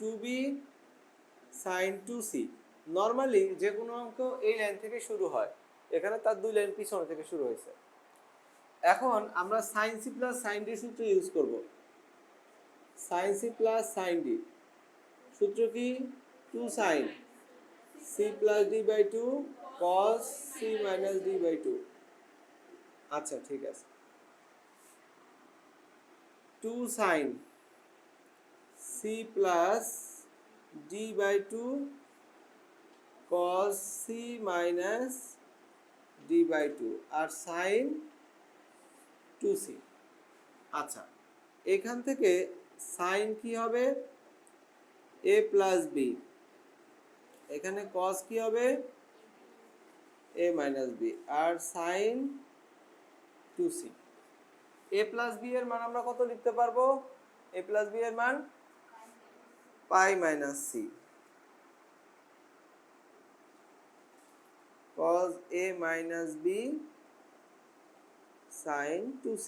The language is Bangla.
Two B sine two C normally যে কোনো অঙ্ক এই লাইন থেকে শুরু হয়। এখানে তার দুই লাইন পিছনে থেকে শুরু হয়েছে। এখন আমরা sine C plus sine D সূত্র ইউজ করব। Sine C plus sine D সূত্র কি? Two sine C plus D by two cos C minus D by two আচ্ছা ঠিক আছে। Two sine C plus D by two cos C minus D by two R sine two C. আচ্ছা এখান থেকে সাইন কি হবে? A plus B. এখানে কস কি হবে? A minus B R sine two C. A plus B এর মান আমরা কত লিখতে পারব? এ প্লাস বি এর মান pi minus c. Cos a minus b sine 2c